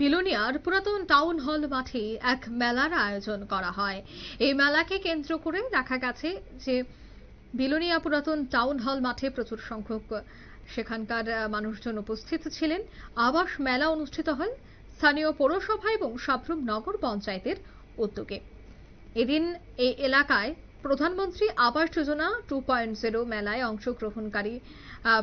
Billionaire পুরাতন town hall মাঠে এক মেলার আয়োজন করা হয়। এই মেলাকে কেন্দ্র করে দেখা গেছে যে বিলোনিয়া পুরাতন টাউন হল মাঠে প্রচুর সংখ্যক সেখানকার মানুষজন উপস্থিত ছিলেন। আবাস মেলা অনুষ্ঠিত হয় স্থানীয় পৌরসভা এবং সাবরুম নগর পঞ্চায়েতের উদ্যোগে। এদিন এই এলাকায় প্রধানমন্ত্রী Awas Yojana two point zero মেলায় অংশগ্রহণকারী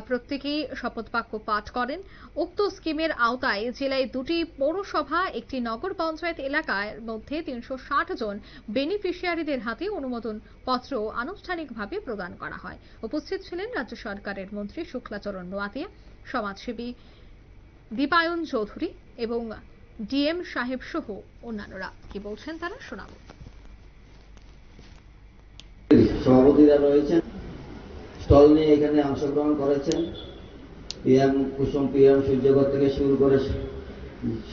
প্রত্যেকেই শপথ বাক্য পাঠ করেন। উক্ত স্কিমের আওতায় জেলায় দুটি পৌরসভা, একটি নগর পঞ্চায়েত এলাকার মধ্যে তিনশো ষাট জন বেনিফিশিয়ারিদের হাতে অনুমোদন পত্র আনুষ্ঠানিকভাবে প্রদান করা হয়। উপস্থিত ছিলেন রাজ্য সরকারের মন্ত্রী শুক্লাচরণ নোয়াতিয়া সমাজসেবী দীপায়ন চৌধুরী এবং ডিএম সাহেব সহ অন্যান্যরা। কি বলছেন তারা শোনাবো। সভাপতিরা রয়েছেন। স্টল নিয়ে এখানে অংশগ্রহণ করেছেন। পিএম কুসুম, পিএম সূর্যগর থেকে শুরু করে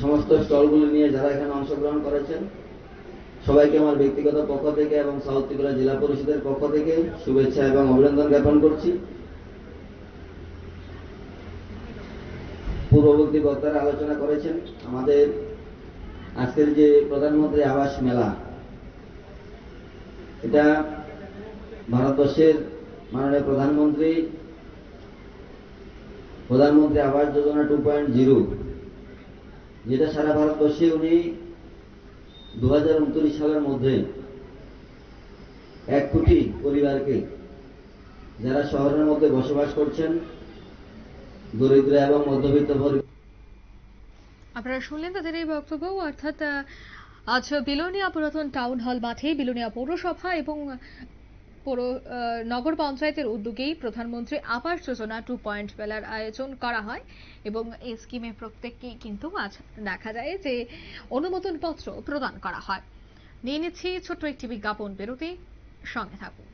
সমস্ত স্টলগুলি নিয়ে যারা এখানে অংশগ্রহণ করেছেন, সবাইকে আমার ব্যক্তিগত পক্ষ থেকে এবং সাউথ ত্রিপুরা জেলা পরিষদের পক্ষ থেকে শুভেচ্ছা এবং অভিনন্দন জ্ঞাপন করছি। পূর্ববর্তী বক্তারা আলোচনা করেছেন, আমাদের আজকের যে প্রধানমন্ত্রী আবাস মেলা, এটা ভারতবর্ষের মাননীয় প্রধানমন্ত্রী প্রধানমন্ত্রী Awas Yojana two point zero যেটা সারা ভারতবর্ষে উনি দু সালের মধ্যে এক কোটি পরিবারকে, যারা শহরের মধ্যে বসবাস করছেন, দরিদ্র এবং মধ্যবিত্ত পরিবার আপনারা শুনলেন তাদের এই বক্তব্য, অর্থাৎ আজ বিলোনিয়া পুরাতন টাউন হল মাঠে বিলোনিয়া পৌরসভা এবং নগর পঞ্চায়েতের উদ্যোগেই প্রধানমন্ত্রী আবাস যোজনা টু পয়েন্ট মেলার আয়োজন করা হয় এবং এই স্কিমে প্রত্যেককেই কিন্তু আজ দেখা যায় যে অনুমোদন পত্র প্রদান করা হয়। নিয়ে নিচ্ছি ছোট্ট একটি বিজ্ঞাপন বেরোতে সঙ্গে থাকুন।